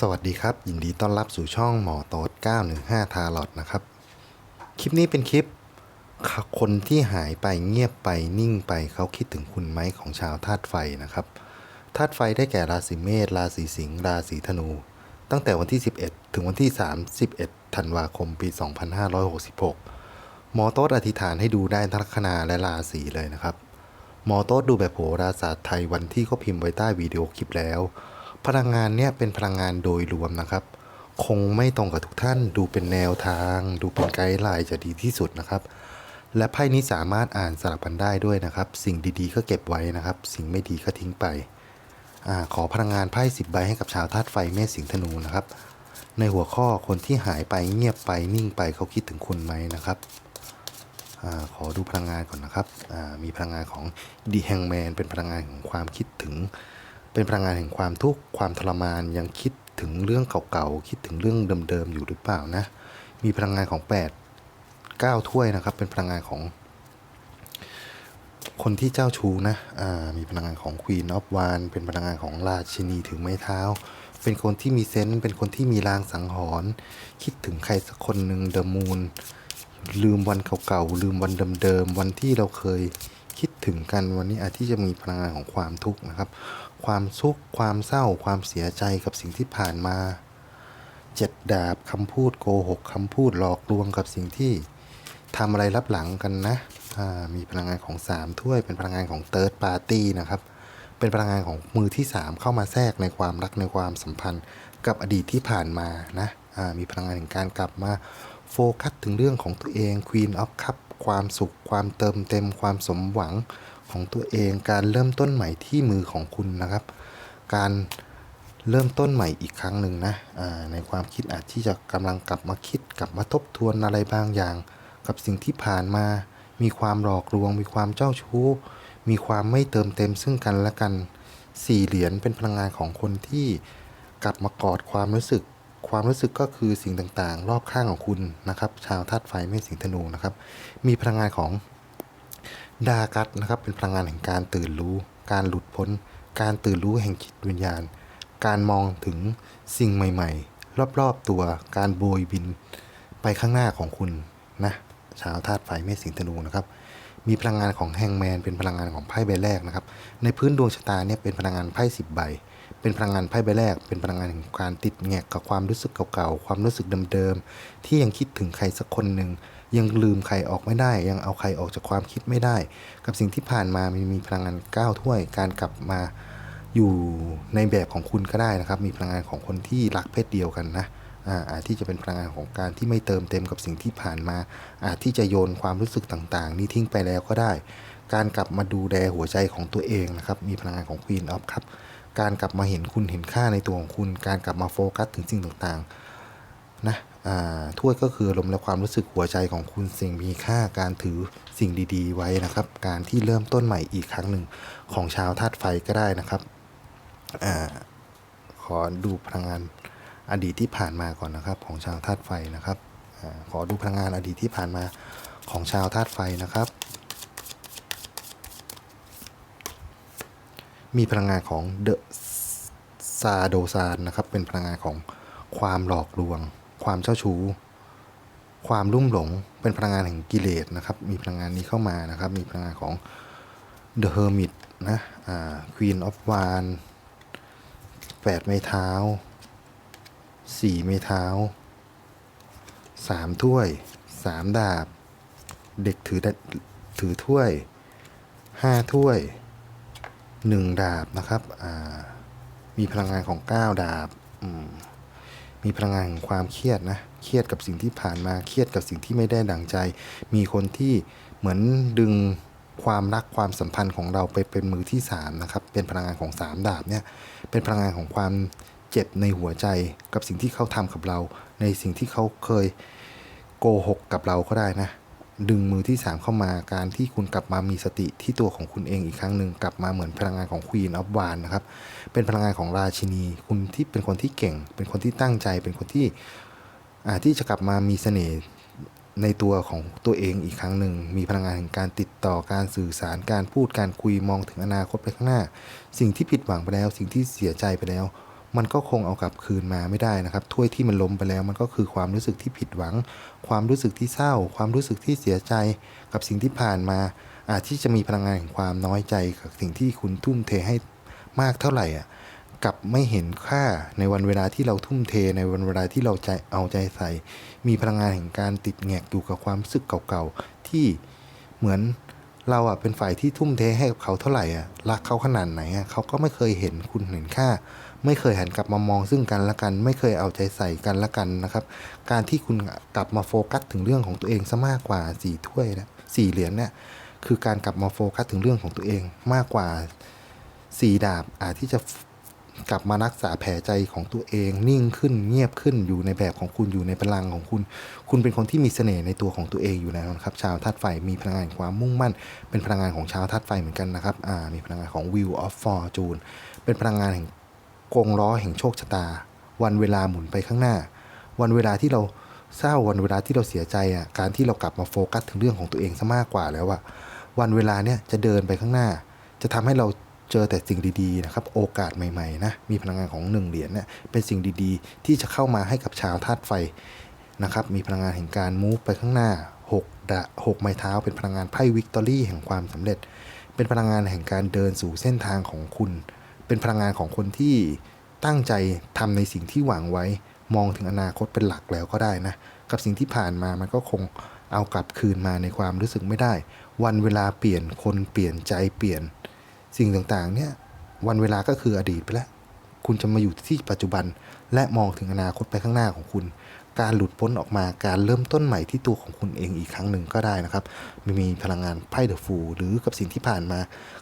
สวัสดีครับยินดีต้อนรับสู่ช่องหมอโต๊ด915 ทาร์ลอตนะครับ คลิปนี้เป็นคลิป คนที่หายไปเงียบไปนิ่งไปเขาคิดถึงคุณไหมของชาวธาตุไฟนะครับธาตุไฟได้แก่ราศีเมษราศีสิงห์ราศีธนู ตั้งแต่วันที่ 11 ถึงวันที่ 31 ธันวาคมปี 2566 หมอโต๊ดอธิษฐานให้ดูได้ทั้งลัคนาและราศีเลยนะครับ หมอโต๊ดดูแบบโหราศาสตร์ไทยวันที่เขาพิมพ์ไว้ใต้วิดีโอคลิปแล้ว พลังงานเนี่ยเป็นพลังงานโดยรวมนะครับ คงไม่ตรงกับทุกท่านดูเป็นแนวทาง ดูเป็นไกด์ไลน์จะดีที่สุดนะครับ และไพ่นี้สามารถอ่านสลับกันได้ด้วยนะครับ สิ่งดีๆก็เก็บไว้นะครับ สิ่งไม่ดีก็ทิ้งไปอขอพลังงานไพ่สิบใบให้กับชาวธาตุไฟเมษสิงห์ธนูนะครับ ในหัวข้อคนที่หายไปเงียบไปนิ่งไปเขาคิดถึงคุณไหมนะครับอขอดูพลังงานก่อนนะครับมีพลังงานของดีแฮงแมนเป็นพลังงานของความคิดถึง เป็นพลังงานแห่งความทุกข์ความทรมานยังคิดถึงเรื่องเก่าๆคิดถึงเรื่องเดิมๆอยู่หรือเปล่านะ มีพลังงานของ 8 9 ถ้วยนะครับ เป็นพลังงานของ คนที่เจ้าชู้นะมีพลังงานของ Queen of w a n เป็นพลังงานของราชินีถือไม้เท้า เป็นคนที่มีเซนส์เป็นคนที่มีลางสังหรณ์คิดถึงใครสักคนหนึ่งเดอะมูนลืมวันเก่าๆลืมวันเดิมๆวันที่เราเคยคิดถึงกันวันนี้อาจที่จะมีพลังงานของความทุกข์นะครับ ความทุกข์ความเศร้าความเสียใจกับสิ่งที่ผ่านมาเจ็ดดาบคำพูดโกหกคำพูดหลอกลวงกับสิ่งที่ทำอะไรรับหลังกันนะมีพลังงานของ 3 ถ้วยเป็นพลังงานของเติร์ดปาร์ตี้นะครับ เป็นพลังงานของมือที่ 3 เข้ามาแทรกในความรักในความสัมพันธ์กับอดีตที่ผ่านมานะมีพลังงานแห่งการกลับมาโฟกัสถึงเรื่องของตัวเอง Queen of Cup ความสุข ความเติมเต็ม ความสมหวัง ของตัวเอง การเริ่มต้นใหม่ที่มือของคุณนะครับ การเริ่มต้นใหม่อีกครั้งหนึ่งนะในความคิดอาจที่จะกำลังกลับมาคิดกลับมาทบทวนอะไรบางอย่าง กับสิ่งที่ผ่านมา มีความหลอกลวง มีความเจ้าชู้ มีความไม่เติมเต็มซึ่งกันและกันสี่เหรียญเป็นพลังงานของคนที่กลับมากอดความรู้สึก ความรู้สึกก็คือสิ่งต่างๆ รอบข้างของคุณนะครับ ชาวธาตุไฟไม่สิงธนูนะครับ มีพลังงานของ ดากัตนะครับเป็นพลังงานแห่งการตื่นรู้ การหลุดพ้น การตื่นรู้แห่งจิตวิญญาณ การมองถึงสิ่งใหม่ ๆ รอบๆตัวการโบยบินไปข้างหน้าของคุณนะชาวธาตุไฟเมษสิงห์ธนูนะครับ มีพลังงานของแฮงแมนเป็นพลังงานของไพ่ใบแรกนะครับ ในพื้นดวงชะตาเนี่ยเป็นพลังงานไพ่สิบใบ เป็นพลังงานไพ่ใบแรก เป็นพลังงานแห่งการติดแงกกับความรู้สึกเก่าๆ ความรู้สึกเดิมๆ ที่ยังคิดถึงใครสักคนหนึ่ง ยังลืมใครออกไม่ได้ ยังเอาใครออกจากความคิดไม่ได้ กับสิ่งที่ผ่านมามันมีพลังงาน9ถ้วย การกลับมาอยู่ในแบบของคุณก็ได้นะครับ มีพลังงานของคนที่รักเพศเดียวกันนะอาจที่จะเป็นพลังงานของการที่ไม่เติมเต็มกับสิ่งที่ผ่านมา อาจที่จะโยนความรู้สึกต่างๆ นี้ทิ้งไปแล้วก็ได้ การกลับมาดูแลหัวใจของตัวเองนะครับ มีพลังงานของ Queen of ครับ การกลับมาเห็นคุณเห็นค่าในตัวของคุณ การกลับมาโฟกัสถึงสิ่งต่างๆนะถ้วยก็คืออารมณ์และความรู้สึกหัวใจของคุณสิ่งมีค่าการถือสิ่งดีๆ ไว้นะครับ การที่เริ่มต้นใหม่อีกครั้งหนึ่งของชาวธาตุไฟก็ได้นะครับอขอดูพลังงานอดีตที่ผ่านมาก่อนนะครับ ของชาวธาตุไฟนะครับอขอดูพลังงานอดีตที่ผ่านมาของชาวธาตุไฟนะครับ มีพลังงานของเดอะซาโดซานนะครับ เป็นพลังงานของความหลอกลวง ความเจ้าชู้ ความลุ่มหลง เป็นพลังงานแห่งกิเลสนะครับ มีพลังงานนี้เข้ามานะครับ มีพลังงานของ The Hermit นะอ่า Queen of w a n แปดไม้เท้าสี่ไม้เท้าสามถ้วยสามดาบ เด็กถือถือถ้วยห้าถ้วย หนึ่งดาบนะครับมีพลังงานของเก้าดาบมมีพลังงานของความเครียดนะ เครียดกับสิ่งที่ผ่านมา เครียดกับสิ่งที่ไม่ได้ดังใจ มีคนที่เหมือนดึงความรักความสัมพันธ์ของเราไปเป็นมือที่สามนะครับ เป็นพลังงานของสามดาบเนี่ย เป็นพลังงานของความเจ็บในหัวใจกับสิ่งที่เขาทำกับเรา ในสิ่งที่เขาเคยโกหกกับเราก็ได้นะ ดึงมือที่ 3 เข้ามาการที่คุณกลับมามีสติที่ตัวของคุณเองอีกครั้งหนึ่งกลับมาเหมือนพลังงานของ Queen of w a n นะครับเป็นพลังงานของราชินี คุณที่เป็นคนที่เก่ง เป็นคนที่ตั้งใจ เป็นคนที่อาที่จะกลับมามีเสน่ห์ในตัวของตัวเองอีกครั้งหนึ่ง มีพลังงานแห่งการติดต่อการสื่อสารการพูดการคุยมองถึงอนาคตไปข้างหน้า สิ่งที่ผิดหวังไปแล้ว สิ่งที่เสียใจไปแล้ว มันก็คงเอากลับคืนมาไม่ได้นะครับ ถ้วยที่มันล้มไปแล้ว มันก็คือความรู้สึกที่ผิดหวัง ความรู้สึกที่เศร้า ความรู้สึกที่เสียใจกับสิ่งที่ผ่านมา อาจที่จะมีพลังงานแห่งความน้อยใจกับสิ่งที่คุณทุ่มเทให้มากเท่าไหร่อะกับไม่เห็นค่าในวันเวลาที่เราทุ่มเทในวันเวลาที่เราใจเอาใจใส่ มีพลังงานแห่งการติดแงกอยู่กับความรู้สึกเก่าๆที่เหมือนเราอะเป็นฝ่ายที่ทุ่มเทให้กับเขาเท่าไหร่อะรักเขาขนาดไหนอะเขาก็ไม่เคยเห็นคุณเห็นค่า ไม่เคยหันกลับมามองซึ่งกันและกัน ไม่เคยเอาใจใส่กันและกันนะครับ การที่คุณกลับมาโฟกัสถึงเรื่องของตัวเองซะมากกว่าสี่ถ้วยนะสี่เหรียญเนี่ยคือการกลับมาโฟกัสถึงเรื่องของตัวเองมากกว่าสี่ดาบอาจที่จะกลับมารักษาแผลใจของตัวเอง นิ่งขึ้นเงียบขึ้นอยู่ในแบบของคุณอยู่ในพลังของคุณ คุณเป็นคนที่มีเสน่ห์ในตัวของตัวเองอยู่แล้วนะครับ ชาวธาตุไฟมีพลังงานความมุ่งมั่น เป็นพลังงานของชาวธาตุไฟเหมือนกันนะครับมีพลังงานของ Wheel of Fortune เป็นพลังงานแห่ง กงล้อแห่งโชคชะตา วันเวลาหมุนไปข้างหน้า วันเวลาที่เราเศร้าวันเวลาที่เราเสียใจอะการที่เรากลับมาโฟกัสถึงเรื่องของตัวเองซะมากกว่าแล้วอะวันเวลาเนี่ยจะเดินไปข้างหน้า จะทำให้เราเจอแต่สิ่งดีๆนะครับโอกาสใหม่ๆนะมีพลังงานของหนึ่งเหรียญเนี่ยเป็นสิ่งดีๆ ที่จะเข้ามาให้กับชาวธาตุไฟนะครับมีพลังงานแห่งการมูฟไปข้างหน้า6ดะ6ไม้เท้า เป็นพลังงานไพ่วิกตอรี่แห่งความสำเร็จ เป็นพลังงานแห่งการเดินสู่เส้นทางของคุณ เป็นพลังงานของคนที่ตั้งใจทำในสิ่งที่หวังไว้ มองถึงอนาคตเป็นหลักแล้วก็ได้นะ กับสิ่งที่ผ่านมามันก็คงเอากลับคืนมาในความรู้สึกไม่ได้ วันเวลาเปลี่ยนคนเปลี่ยนใจเปลี่ยน สิ่งต่างๆเนี่ยวันเวลาก็คืออดีตไปแล้ว คุณจะมาอยู่ที่ปัจจุบัน และมองถึงอนาคตไปข้างหน้าของคุณ การหลุดพ้นออกมาการเริ่มต้นใหม่ที่ตัวของคุณเองอีกครั้งหนึ่งก็ได้นะครับไม่มีพลังงานไพ่เดอะฟูหรือกับสิ่งที่ผ่านมา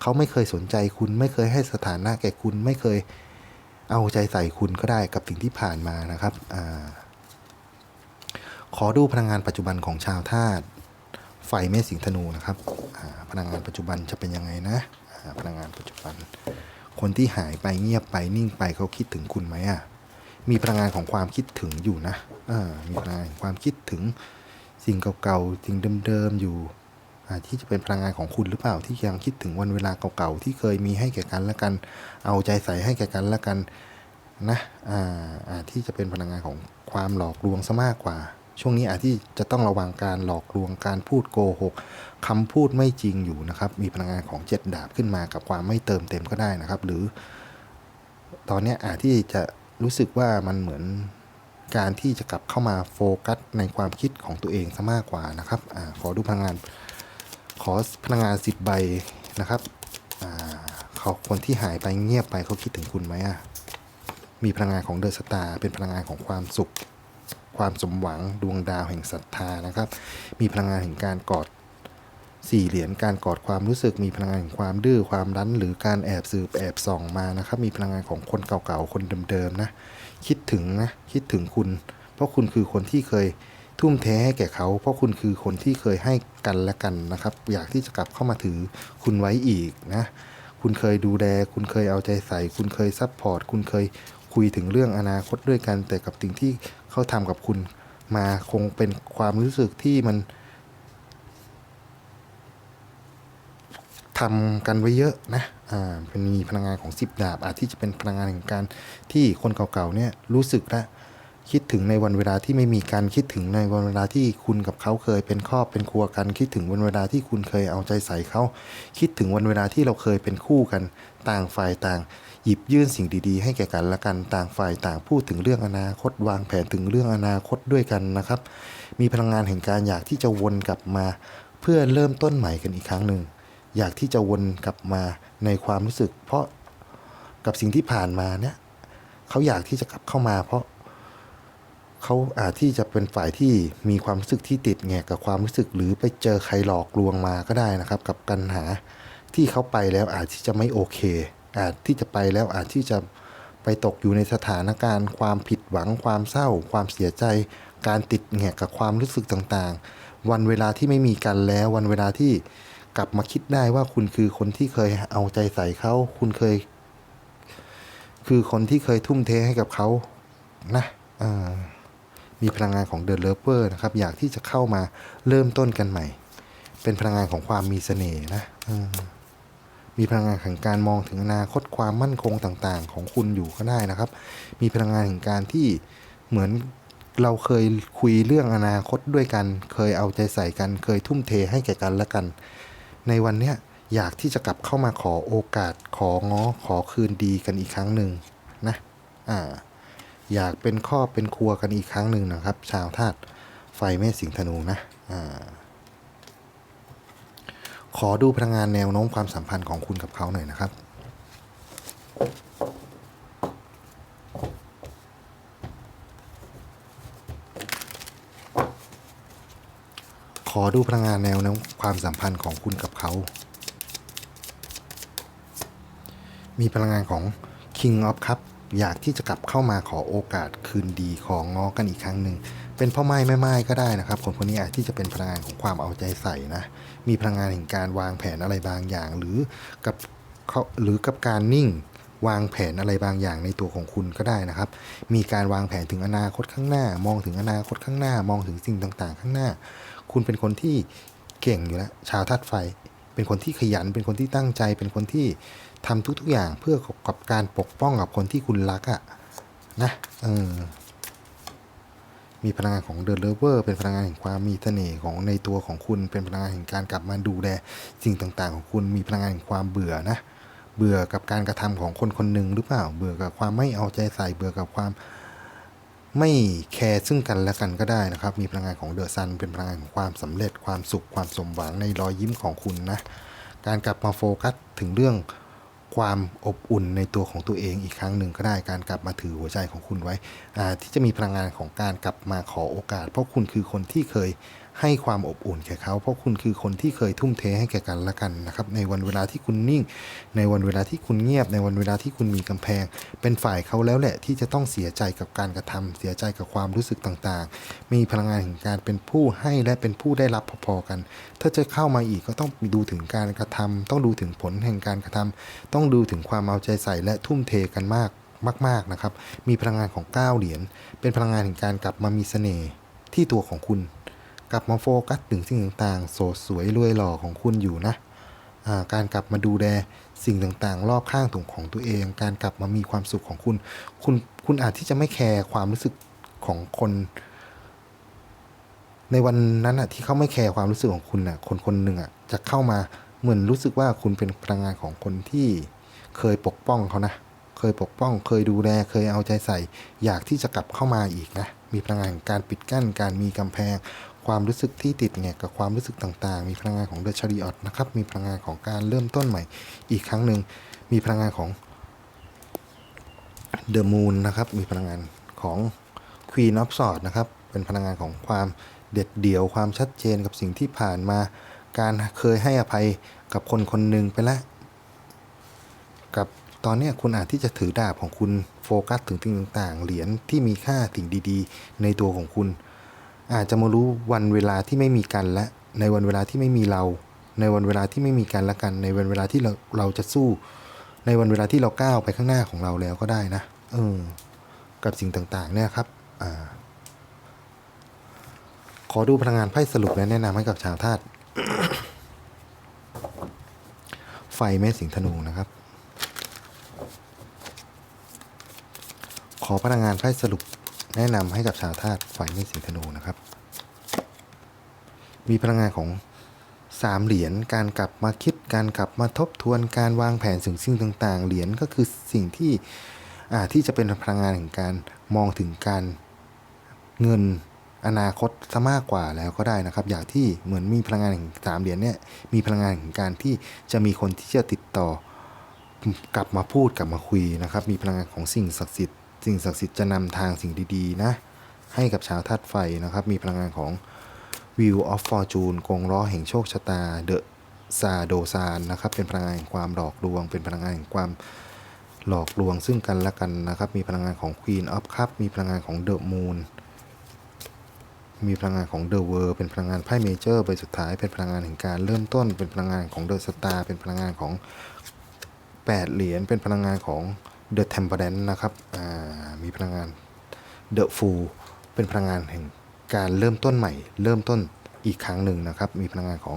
เขาไม่เคยสนใจคุณ ไม่เคยให้สถานะแก่คุณไม่เคยเอาใจใส่คุณก็ได้กับสิ่งที่ผ่านมานะครับอขอดูพลังงานปัจจุบันของชาวธาตุไฟเมษสิงธนูนะครับพลังงานปัจจุบันจะเป็นยังไงนะพลังงานปัจจุบัน คนที่หายไปเงียบไปนิ่งไปเขาคิดถึงคุณไหมอะ มีพลังงานของความคิดถึงอยู่นะมีพลังงานของความคิดถึงสิ่งเก่าๆสิ่งเดิมๆอยู่ที่จะเป็นพลังงานของคุณหรือเปล่าที่ยังคิดถึงวันเวลาเก่าๆที่เคยมีให้แก่กันและกัน เอาใจใส่ให้แก่กันและกันนะที่จะเป็นพลังงานของความหลอกลวงซะมากกว่า ช่วงนี้อาจที่จะต้องระวังการหลอกลวงการพูดโกหกคำพูดไม่จริงอยู่นะครับ มีพลังงานของเจ็ดดาบขึ้นมากับความไม่เติมเต็มก็ได้นะครับ หรือ ตอนนี้อาจที่จะ รู้สึกว่ามันเหมือนการที่จะกลับเข้ามาโฟกัสในความคิดของตัวเองซะมากกว่านะครับอขอดูพลังงาน ขอพลังงานสิบใบนะครับเขาคนที่หายไปเงียบไปเขาคิดถึงคุณไหมอะมีพลังงานของเดอะสตาร์เป็นพลังงานของความสุข ความสมหวังดวงดาวแห่งศรัทธานะครับ มีพลังงานแห่งการกอด สี่เหรียญการกอดความรู้สึกมีพลังงานแห่งความดื้อความรั้น หรือการแอบสืบแอบส่องมานะครับ มีพลังงานของคนเก่าๆ คนเดิมๆนะ คิดถึงนะ คิดถึงคุณ เพราะคุณคือคนที่เคยทุ่มเทให้แก่เขา เพราะคุณคือคนที่เคยให้กันและกันนะครับ อยากที่จะกลับเข้ามาถือคุณไว้อีกนะ คุณเคยดูแล คุณเคยเอาใจใส่ คุณเคยซัพพอร์ต คุณเคยคุยถึงเรื่องอนาคตด้วยกัน แต่กับสิ่งที่เขาทำกับคุณ มาคงเป็นความรู้สึกที่มัน ทำกันไว้เยอะนะอ่าเป็นมีพลังงานของสิบดาบ อาจที่จะเป็นพลังงานแห่งการที่คนเก่าๆเนี่ยรู้สึกและคิดถึงในวันเวลาที่ไม่มีการคิดถึงในวันเวลาที่คุณกับเขาเคยเป็นครอบเป็นครัวกันคิดถึงวันเวลาที่คุณเคยเอาใจใส่เขา คิดถึงวันเวลาที่เราเคยเป็นคู่กันต่างฝ่ายต่าง หยิบยื่นสิ่งดีๆ ให้แก่กันและกันต่างฝ่ายต่างพูดถึงเรื่องอนาคตวางแผนถึงเรื่องอนาคตด้วยกันนะครับ มีพลังงานแห่งการอยากที่จะวนกลับมา เพื่อเริ่มต้นใหม่กันอีกครั้งหนึ่ง อยากที่จะวนกลับมาในความรู้สึก เพราะกับสิ่งที่ผ่านมาเนี่ยเขาอยากที่จะกลับเข้ามา เพราะเขาอาจที่จะเป็นฝ่ายที่มีความรู้สึกที่ติดแงกกับความรู้สึก หรือไปเจอใครหลอกลวงมาก็ได้นะครับ กับปัญหาที่เขาไปแล้วอาจที่จะไม่โอเค อาจที่จะไปแล้วอาจที่จะไปตกอยู่ในสถานการณ์ ความผิดหวัง ความเศร้า ความเสียใจ การติดแงกกับความรู้สึกต่างๆ วันเวลาที่ไม่มีกันแล้ว วันเวลาที่ กลับมาคิดได้ว่าคุณคือคนที่เคยเอาใจใส่เขา คุณเคย คือคนที่เคยทุ่มเทให้กับเขานะมีพลังงานของเด e l เลเวอร์นะครับ อยากที่จะเข้ามาเริ่มต้นกันใหม่ เป็นพลังงานของความมีเสน่ห์นะมีพลังงานแห่งการมองถึงอนาคตความมั่นคงต่างๆ ของคุณอยู่ก็ได้นะครับ มีพลังงานแห่งการที่เหมือนเราเคยคุยเรื่องอนาคตด้วยกัน เคยเอาใจใส่กัน เคยทุ่มเทให้แก่กันและกัน ในวันเนี้ยอยากที่จะกลับเข้ามาขอโอกาสของ้อขอคืนดีกันอีกครั้งหนึ่งนะอ่าอยากเป็นครอบเป็นครัวกันอีกครั้งหนึ่งนะครับ ชาวธาตุไฟเมษสิงห์ธนูนะอ่าขอดูพลังงานแนวโน้มความสัมพันธ์ของคุณกับเขาหน่อยนะครับ อดูพลังงานแนวน้มความสัมพันธ์ของคุณกับเขา มีพลังงานของ King of Cup อยากที่จะกลับเข้ามาขอโอกาสคืนดีของงอกันอีกครั้งหนึ่ง เป็นพ่อไม้แม่ไม้ก็ได้นะครับ คนคนนี้อาจที่จะเป็นพลังงานของความเอาใจใส่นะ มีพลังงานแห่งการวางแผนอะไรบางอย่าง หรือกับเขาหรือกับการนิ่งวางแผนอะไรบางอย่างในตัวของคุณก็ได้นะครับ มีการวางแผนถึงอนาคตข้างหน้า มองถึงอนาคตข้างหน้า มองถึงสิ่งต่างๆ ข้างหน้า คุณเป็นคนที่เก่งอยู่แล้วชาวธาตุไฟ เป็นคนที่ขยัน เป็นคนที่ตั้งใจ เป็นคนที่ทำทุกๆอย่างเพื่อกับการปกป้องกับคนที่คุณรักอะนะเออมีพลังงานของเด e เลเวอร์เป็นพลังงานแห่งความมีเสน่ห์ของในตัวของคุณเป็นพลังงานแห่งการกลับมาดูแลสิ่งต่างๆ ของคุณมีพลังงานแห่งความเบื่อนะเบื่อกับการกระทำของคนคนหนึ่งหรือเปล่า เบื่อกับความไม่เอาใจใส่เบื่อกับความ ไม่แคร์ซึ่งกันและกันก็ได้นะครับ มีพลังงานของเดอะซันเป็นพลังงานของความสำเร็จความสุขความสมหวังในรอยยิ้มของคุณนะ การกลับมาโฟกัสถึงเรื่องความอบอุ่นในตัวของตัวเองอีกครั้งหนึ่งก็ได้การกลับมาถือหัวใจของคุณไว้ที่จะมีพลังงานของการกลับมาขอโอกาส เพราะคุณคือคนที่เคย ให้ความอบอุ่นแก่เขา เพราะคุณคือคนที่เคยทุ่มเทให้แก่กันและกันนะครับในวันเวลาที่คุณนิ่ง ในวันเวลาที่คุณเงียบ ในวันเวลาที่คุณมีกำแพง เป็นฝ่ายเขาแล้วแหละที่จะต้องเสียใจกับการกระทำเสียใจกับความรู้สึกต่างๆ มีพลังงานแห่งการเป็นผู้ให้และเป็นผู้ได้รับพอๆกัน ถ้าจะเข้ามาอีกก็ต้องดูถึงการกระทำต้องดูถึงผลแห่งการกระทำต้องดูถึงความเอาใจใส่และทุ่มเทกันมากมากๆนะครับ มีพลังงานของ 9 เหรียญ เป็นพลังงานแห่งการกลับมามีเสน่ห์ที่ตัวของคุณ กลับมาโฟกัสถึงสิ่งต่างๆ โสดสวยรวยหล่อของคุณอยู่นะาการกลับมาดูแลสิ่งต่างๆ รอบข้างถุงของตัวเอง การกลับมามีความสุขของคุณ คุณคุณอาจที่จะไม่แคร์ความรู้สึกของคน ในวันนั้นอะที่เขาไม่แคร์ความรู้สึกของคุณอะ คนคนหนึ่งอะจะเข้ามาเหมือนรู้สึกว่าคุณเป็นพลังงานของคนที่เคยปกป้องเขานะเคยปกป้อง เคยดูแล เคยเอาใจใส่ อยากที่จะกลับเข้ามาอีกนะ มีพลังงานการปิดกั้น การมีกำแพง ความรู้สึกที่ติดแงกกับความรู้สึกต่างๆ มีพลังงานของเดอะชาริออตนะครับ มีพลังงานของการเริ่มต้นใหม่อีกครั้งหนึ่ง มีพลังงานของเดอะมูนนะครับ มีพลังงานของ Queen of Swords นะครับ เป็นพลังงานของความเด็ดเดี่ยว ความชัดเจนกับสิ่งที่ผ่านมา การเคยให้อภัยกับคนคนหนึ่งไปแล้ว กับตอนนี้คุณอาจที่จะถือดาบของคุณโฟกัสถึงสิ่งต่างๆ เหรียญที่มีค่าสิ่งดี ๆ ในตัวของคุณ อาจจะมารู้วันเวลาที่ไม่มีกันและ ในวันเวลาที่ไม่มีเรา ในวันเวลาที่ไม่มีกันและกัน ในวันเวลาที่เราเราจะสู้ ในวันเวลาที่เราก้าวไปข้างหน้าของเราแล้วก็ได้นะเออกับสิ่งต่างๆ เนี่ยครับอ่าขอดูพลังงานไพ่สรุปและแนะนำให้กับชาวธาตุไฟแม่สิงธนูนะครับ ขอพลังงานไพ่สรุป แนะนำให้กับชาวธาตุไฟแม่สิงห์ธนูนะครับ มีพลังงานของสามเหรียญการกลับมาคิดการกลับมาทบทวนการวางแผนสิ่งสิ่งต่าง ๆ เหรียญก็คือสิ่งที่อ่าที่จะเป็นพลังงานแห่งการมองถึงการเงินอนาคตซะมากกว่าแล้วก็ได้นะครับ อย่างที่เหมือนมีพลังงานแห่งสามเหรียญเนี่ยมีพลังงานแห่งการที่จะมีคนที่จะติดต่อกลับมาพูดกลับมาคุยนะครับ มีพลังงานของสิ่งศักดิ์สิทธิ์ สิ่งศักดิ์สิทธิ์จะนำทางสิ่งดีๆนะ ให้กับชาวธาตุไฟนะครับ มีพลังงานของ Wheel of Fortune กงล้อแห่งโชคชะตา The ซาโดซานนะครับ เป็นพลังงานแห่งความหลอกลวง เป็นพลังงานแห่งความหลอกลวงซึ่งกันและกันนะครับ มีพลังงานของ Queen of Cup มีพลังงานของ The Moon มีพลังงานของ The World เป็นพลังงานไพ่เมเจอร์ใบสุดท้าย เป็นพลังงานแห่งการเริ่มต้น เป็นพลังงานของ The Star เป็นพลังงานของ 8 เหรียญ เป็นพลังงานของ The Temperance นะครับมีพลังงาน The Fool เป็นพลังงานแห่งการเริ่มต้นใหม่ เริ่มต้นอีกครั้งหนึ่งนะครับ มีพลังงานของ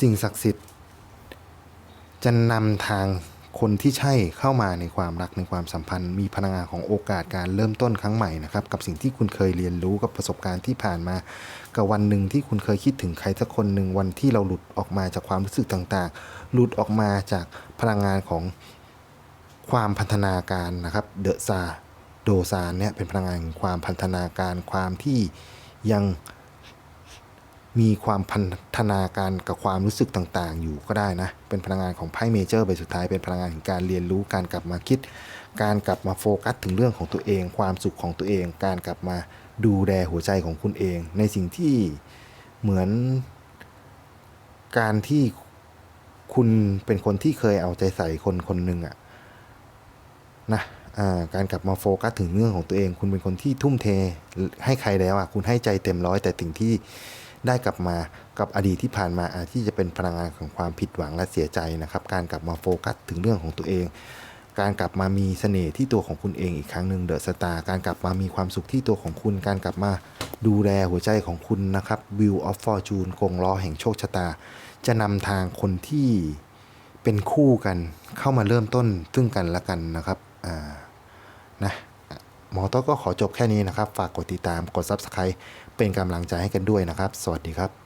สิ่งศักดิ์สิทธิ์ จะนำทางคนที่ใช่เข้ามาในความรักในความสัมพันธ์ มีพลังงานของโอกาสการเริ่มต้นครั้งใหม่นะครับกับสิ่งที่คุณเคยเรียนรู้กับประสบการณ์ที่ผ่านมา กับวันหนึ่งที่คุณเคยคิดถึงใครสักคนหนึ่งวันที่เราหลุดออกมาจากความรู้สึกต่างๆ หลุดออกมาจากพลังงานของ ความพันธนาการนะครับเดอะซาโดซานเนี่ยเป็นพลังงานความพันธนาการความที่ยังมีความพันธนาการกับความรู้สึกต่างๆ อยู่ก็ได้นะ เป็นพลังงานของไพ่เมเจอร์ใบสุดท้ายเป็นพลังงานแห่งการเรียนรู้การกลับมาคิด การกลับมาโฟกัสถึงเรื่องของตัวเอง ความสุขของตัวเอง การกลับมาดูแลหัวใจของคุณเอง ในสิ่งที่เหมือน การที่คุณเป็นคนที่เคยเอาใจใส่คนคนหนึ่งอะ นะการกลับมาโฟกัสถึงเรื่องของตัวเอง คุณเป็นคนที่ทุ่มเทให้ใครแล้วอะคุณให้ใจเต็มร้อยแต่สิ่งที่ได้กลับมากับอดีตที่ผ่านมาอาจที่จะเป็นพลังงานของความผิดหวังและเสียใจนะครับ การกลับมาโฟกัสถึงเรื่องของตัวเอง การกลับมามีเสน่ห์ที่ตัวของคุณเองอีกครั้งหนึ่งเดอะสตาร์การกลับมามีความสุขที่ตัวของคุณ การกลับมาดูแลหัวใจของคุณนะครับ Wheel of Fortune กงล้อแห่งโชคชะตา จะนำทางคนที่เป็นคู่กันเข้ามาเริ่มต้นซึ่งกันและกันนะครับ นะหมอโต้ก็ขอจบแค่นี้นะครับ ฝากกดติดตามกด Subscribe เป็นกำลังใจให้กันด้วยนะครับ สวัสดีครับ